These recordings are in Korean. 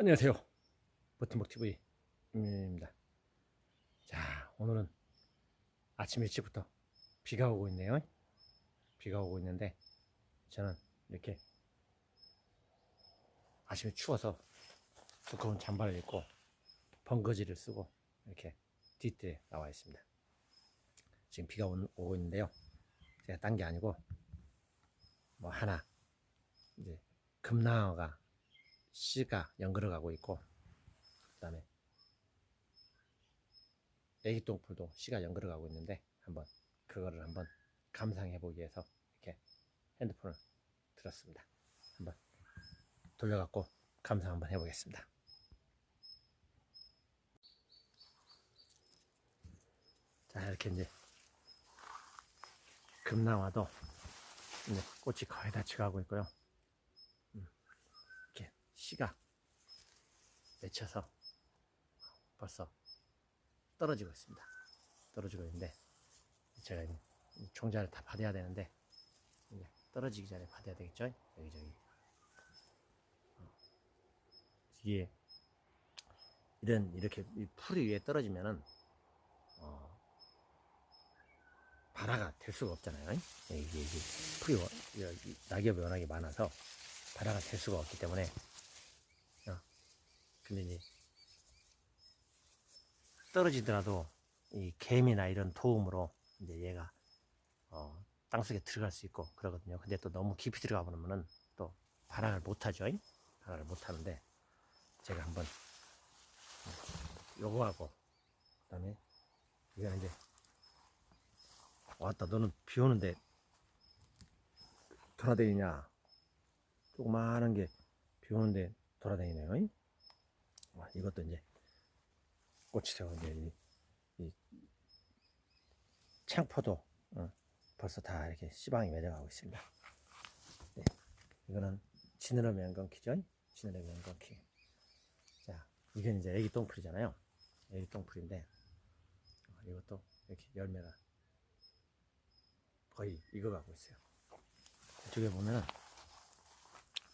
안녕하세요. 버팀목 TV 임입니다. 자, 오늘은 아침 일찍부터 비가 오고 있네요. 비가 오고 있는데 저는 이렇게 아침에 추워서 두꺼운 잠바를 입고 벙거지를 쓰고 이렇게 뒤뜰에 나와 있습니다. 지금 비가 오, 오고 있는데요. 제가 딴 게 아니고 뭐 하나 이제 금낭어가 씨가 연걸어 가고 있고 그 다음에 애기 똥풀도 씨가 연걸어 가고 있는데 한번 그거를 한번 감상해 보기 위해서 이렇게 핸드폰을 들었습니다. 한번 돌려갖고 감상 한번 해보겠습니다. 자 이렇게 이제 금나와도 이제 꽃이 거의 다 지가고 있고요. 씨가 맺혀서 벌써 떨어지고 있습니다. 떨어지고 있는데 제가 종자를 다 받아야 되는데 떨어지기 전에 받아야 되겠죠? 여기저기 어. 이게 이런 이렇게 이 풀이 위에 떨어지면은 어, 발화가 될 수가 없잖아요. 이게, 이게 풀이 낙엽이 워낙에 많아서 발화가 될 수가 없기 때문에 어, 이제 떨어지더라도 이 개미나 이런 도움으로 이제 얘가 어, 땅속에 들어갈 수 있고 그러거든요. 근데 또 너무 깊이 들어가 버리면은 또 발화를 못 하죠. 발화를 못 하는데 제가 한번 요거 하고 그다음에 이거는 이제 왔다 너는 비 오는데 돌아다니냐 조그마한 게 비 오는데 돌아다니네요 와, 이것도 이제 꽃이 되고 이제 이, 이 창포도 어, 벌써 다 이렇게 씨방이 맺어가고 있습니다. 네, 이거는 지느러미 연건키죠 지느러미 연건키 자 이건 이제 애기 똥풀이잖아요. 애기 똥풀인데 어, 이것도 이렇게 열매가 거의 익어가고 있어요. 이쪽에 보면은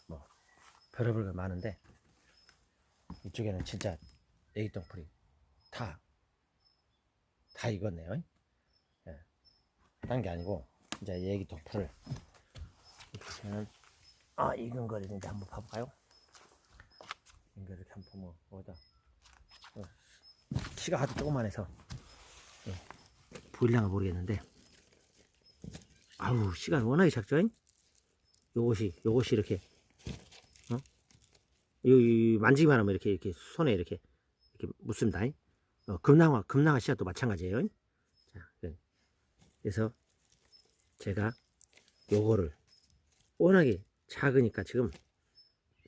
뭐 별의별 거 많은데 이쪽에는 진짜 애기 똥풀이 다, 다 익었네요. 예. 딴게 아니고 이제 애기 똥풀을 이렇게 보면 아 익은 거를 이제 한번 봐볼까요? 익은 거 이렇게 한번 보면 어디다 어, 키가 하도 조그만해서 예. 보일랑은 모르겠는데 아우 시간 워낙에 작죠? 잉? 요것이 요것이 이렇게 어? 요, 요 만지기만 하면 이렇게 이렇게 손에 이렇게 이렇게 묻습니다. 잉? 어, 금낭화 금낭화 씨앗도 마찬가지예요. 잉? 자, 그- 그래서 제가 요거를 워낙에 작으니까 지금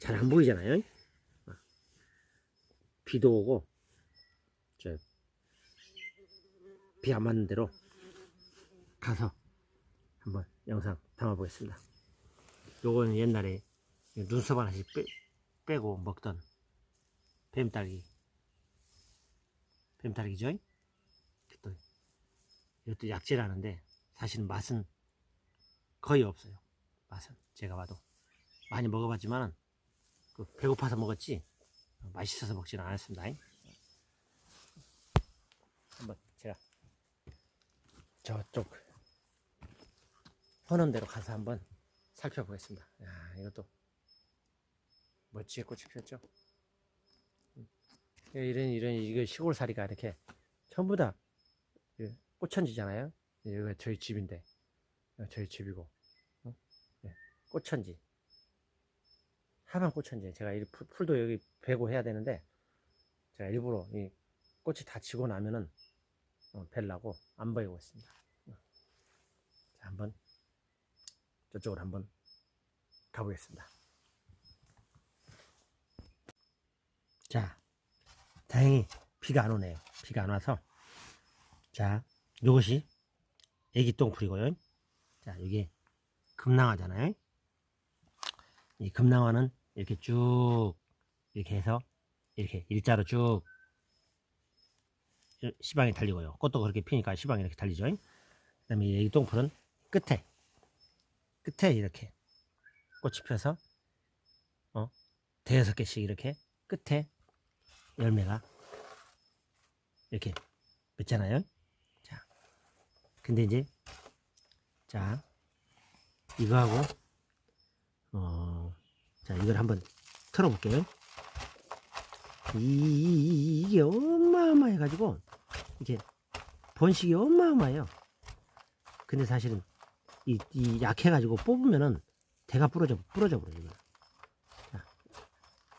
잘 안 보이잖아요. 잉? 어. 비도 오고 비 안 맞는 대로 가서 한번 영상 담아 보겠습니다. 요거는 옛날에 눈썹 하나씩 빼, 빼고 먹던 뱀딸기 뱀딸기죠? 또 이것도 약재라는데 사실 맛은 거의 없어요. 맛은 제가 봐도 많이 먹어봤지만 그 배고파서 먹었지 맛있어서 먹지는 않았습니다. 한번 제가 저쪽 헌원대로 가서 한번 살펴보겠습니다. 야, 이것도 멋지게 꽃이 피었죠. 음. 이런 이런 이거 시골살이가 이렇게 전부 다그 꽃천지잖아요. 여기가 저희 집인데 저희 집이고 어? 예, 꽃천지 하반 꽃천지 제가 이 풀- 풀도 여기 베고 해야 되는데 제가 일부러 이 꽃이 다 지고 나면은 어, 벨라고 안 보이고 있습니다. 어. 자, 한번 저쪽으로 한번 가보겠습니다. 자, 다행히 비가 안 오네요. 비가 안 와서 자, 요것이 애기 똥풀이고요. 자, 이게 금낭화잖아요. 이 금낭화는 이렇게 쭉 이렇게 해서 이렇게 일자로 쭉 시방이 달리고요. 꽃도 그렇게 피니까 시방이 이렇게 달리죠. 그 다음에 이 애기 똥풀은 끝에 끝에 이렇게 꽃이 펴서 어 대여섯 개씩 이렇게 끝에 열매가 이렇게 맺잖아요. 자, 근데 이제 자 이거하고 어, 자 이걸 한번 털어볼게요. 이, 이- 이게 어마어마해가지고 이게 번식이 어마어마해요. 근데 사실은 이, 이 약해가지고 뽑으면은 대가 부러져 부러져 버려 이거. 자,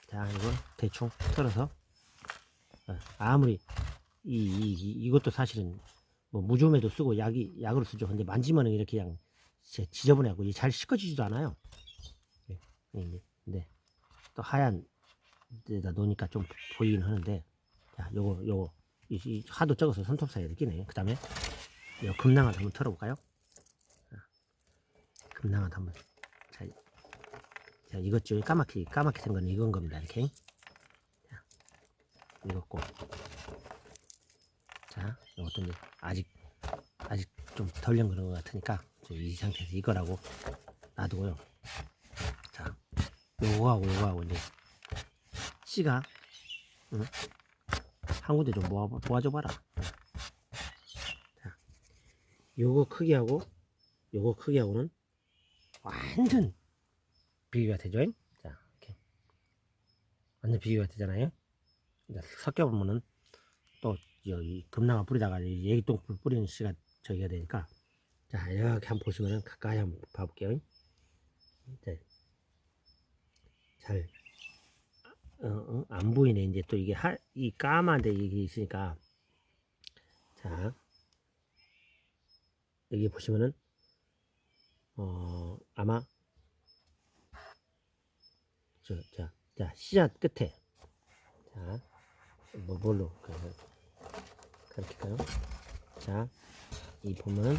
자 이거 대충 털어서 어, 아무리 이, 이, 이 이 것도 사실은 뭐 무좀에도 쓰고 약이 약으로 쓰죠. 근데 만지면은 이렇게 그냥 이게 잘 씻어지지도 않아요. 예, 예, 근데 또 하얀 데다 놓으니까 좀 보이긴 하는데 자 요거 요거 이, 이 하도 적어서 손톱 사이에 끼네. 그 다음에 요 금낭을 한번 털어볼까요? 자, 금낭을 한번 자, 자 이것 좀 까맣게 까맣게 생건 이건 겁니다 이렇게 자, 이것고. 자 이것도 이제 아직 아직 좀 덜 연 그런 것 같으니까 저이 상태에서 이거라고 놔두고요. 자 요거하고 요거하고 이제 씨가 응? 한 군데 좀 모아, 모아줘 봐라. 자 요거 크기하고 요거 크기하고는 완전 비교가 되죠? 자 이렇게. 완전 비교가 되잖아요 섞여보면은 또 여기 금나가 뿌리다가 이 애기똥 풀 뿌리는 씨가 저기가 되니까 자 이렇게 한번 보시면은 가까이 한번 봐볼게요. 이제 잘 어, 어, 안 보이네. 이제 또 이게 하, 이 까만데 이게 있으니까. 자 여기 보시면은 어 아마 저, 자, 자 씨앗 끝에. 자 뭐, 뭘로 그, 가르칠까요? 자, 이 보면은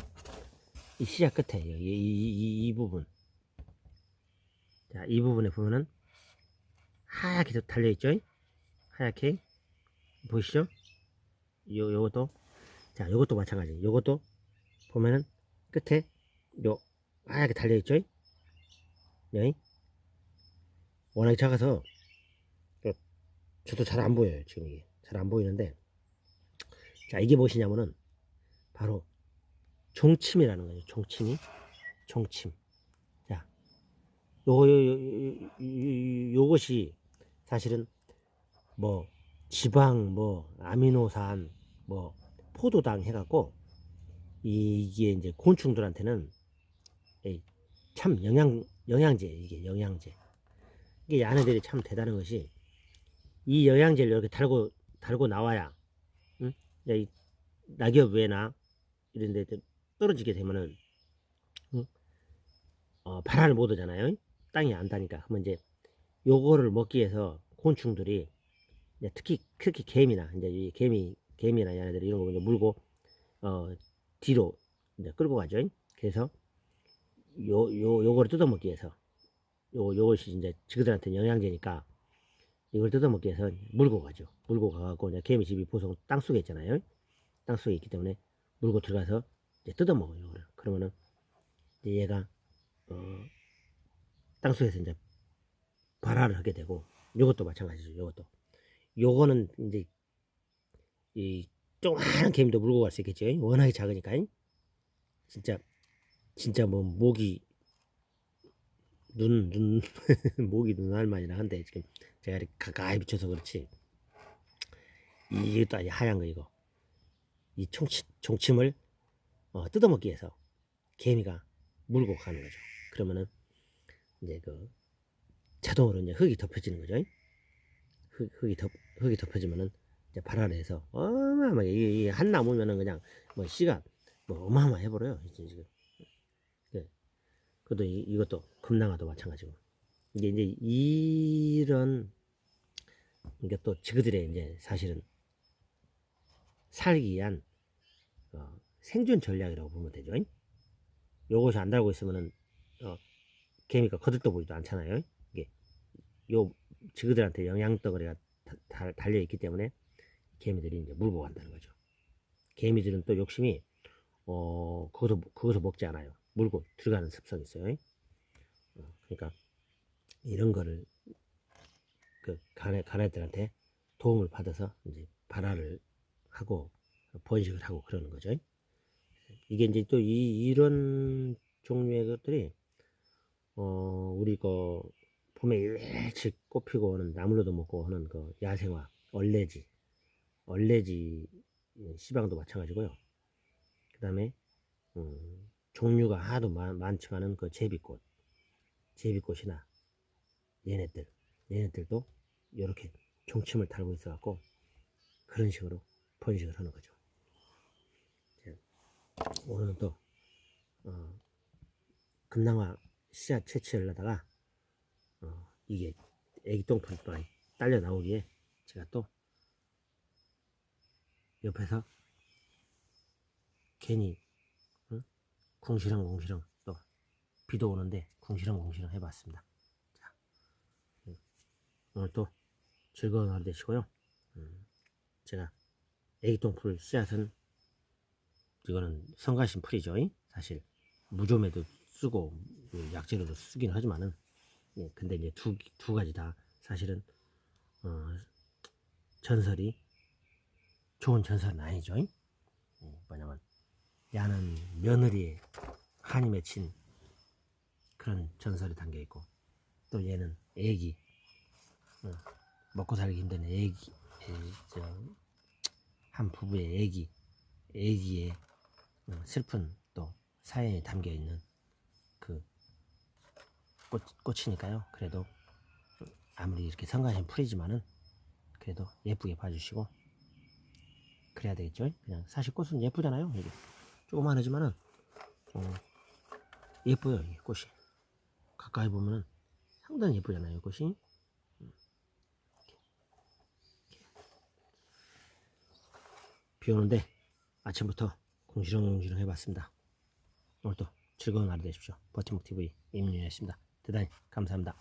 이 씨앗 끝에 이, 이, 이, 이 부분 자, 이 부분에 보면은 하얗게 또 달려있죠? 하얗게 보이시죠? 요, 요것도 자, 요것도 마찬가지 요것도 보면은 끝에 요 하얗게 달려있죠? 여기 워낙 작아서 그 저도 잘 안 보여요 지금 이게 잘 안 보이는데. 자 이게 무엇이냐면은 바로 종침이라는 거예요 종침이. 종침. 자 요, 요, 요, 요, 요것이 사실은 뭐 지방 뭐 아미노산 뭐 포도당 해갖고 이게 이제 곤충들한테는 이참 영양 영양제 이게 영양제. 이게 야네들이 참 대단한 것이 이 영양제를 이렇게 달고 달고 나와야 응? 야, 이 낙엽 외나 이런 데 떨어지게 되면은 응? 어, 발화를 못 하잖아요 땅이 안 다니까 그러면 이제 요거를 먹기 위해서 곤충들이 특히 특히 개미나 이제 이 개미 개미나 얘네들이 이런 거 물고 어 뒤로 이제 끌고 가죠 그래서 요 요 요거를 뜯어먹기 위해서 요 요것이 이제 지그들한테 영양제니까 이걸 뜯어먹기 위해서 물고 가죠. 물고 가갖고 이제 개미 집이 보통 땅 속에 있잖아요. 땅 속에 있기 때문에 물고 들어가서 이제 뜯어먹어요. 이거를. 그러면은 이제 얘가 어, 땅 속에서 이제 발화를 하게 되고 요것도 마찬가지죠. 요것도 요거는 이제 이 조그마한 개미도 물고 갈 수 있겠죠. 워낙에 작으니까 진짜 진짜 뭐 목이 눈, 눈, 목이 눈알만이나 한데, 지금 제가 이렇게 가까이 비춰서 그렇지. 이것도 아니 하얀 거, 이거. 이 총치, 종침을 어, 뜯어먹기 위해서 개미가 물고 가는 거죠. 그러면은, 이제 그, 자동으로 이제 흙이 덮여지는 거죠. 흙, 흙이 덮, 흙이 덮여지면은, 이제 해서, 어마어마하게, 이게, 이게 한 나무면은 그냥, 뭐, 씨가, 뭐, 어마어마해 버려요. 이제 지금. 그것도 이, 이것도 금낭아도 마찬가지고 이게 이제 이런 이게 또 지그들의 이제 사실은 살기 위한 어, 생존 전략이라고 보면 되죠. 요것이 안 달고 있으면은 어, 개미가 거들떠 보이지도 않잖아요. 이게 요 지그들한테 영양 덩어리가 다- 다- 달려 있기 때문에 개미들이 이제 물고 간다는 거죠. 개미들은 또 욕심이 어 그것도 그것도 먹지 않아요. 물고 들어가는 습성이 있어요. 어, 그러니까 이런 거를 그그 가네 가네들한테 도움을 받아서 이제 발화를 하고 번식을 하고 그러는 거죠. 이게 이제 또 이 이런 종류의 것들이 어 우리 그 봄에 일찍 꽃피고 오는 나물로도 먹고 하는 그 야생화 얼레지 얼레지 시방도 마찬가지고요. 그 다음에 음, 종류가 하도 많, 많지만은 그 제비꽃 제비꽃이나 얘네들 얘네들도 이렇게 종침을 달고 있어갖고 그런 식으로 번식을 하는 거죠. 자, 오늘은 또 어, 금낭화 씨앗 채취를 하다가 어, 이게 애기 똥풀이 또 딸려 나오기에 제가 또 옆에서 괜히 응? 궁시렁 궁시렁 또 비도 오는데 궁시렁 궁시렁 해봤습니다. 자, 음, 오늘 또 즐거운 하루 되시고요. 음, 제가 애기똥풀 씨앗은 이거는 성가신 풀이죠. 이? 사실 무좀에도 쓰고 그 약재로도 쓰긴 하지만은 예, 근데 이제 두, 두 가지 다 사실은 어, 전설이 좋은 전설은 아니죠. 이? 예, 뭐냐면 야는 며느리의 한이 맺힌 그런 전설이 담겨 있고 또 얘는 애기 어, 먹고 살기 힘든 애기 한 부부의 애기 애기의 어, 슬픈 또 사연이 담겨 있는 그 꽃, 꽃이니까요. 그래도 아무리 이렇게 성가신 풀이지만은 그래도 예쁘게 봐주시고 그래야 되겠죠. 그냥 사실 꽃은 예쁘잖아요. 이게 조그만하지만은 어, 예뻐요. 이 꽃이 가까이 보면은 상당히 예쁘잖아요. 이 꽃이 음. 비 오는데 아침부터 공시렁공시렁 해봤습니다. 오늘도 즐거운 하루 되십시오. 버티목 TV 임윤이었습니다. 대단히 감사합니다.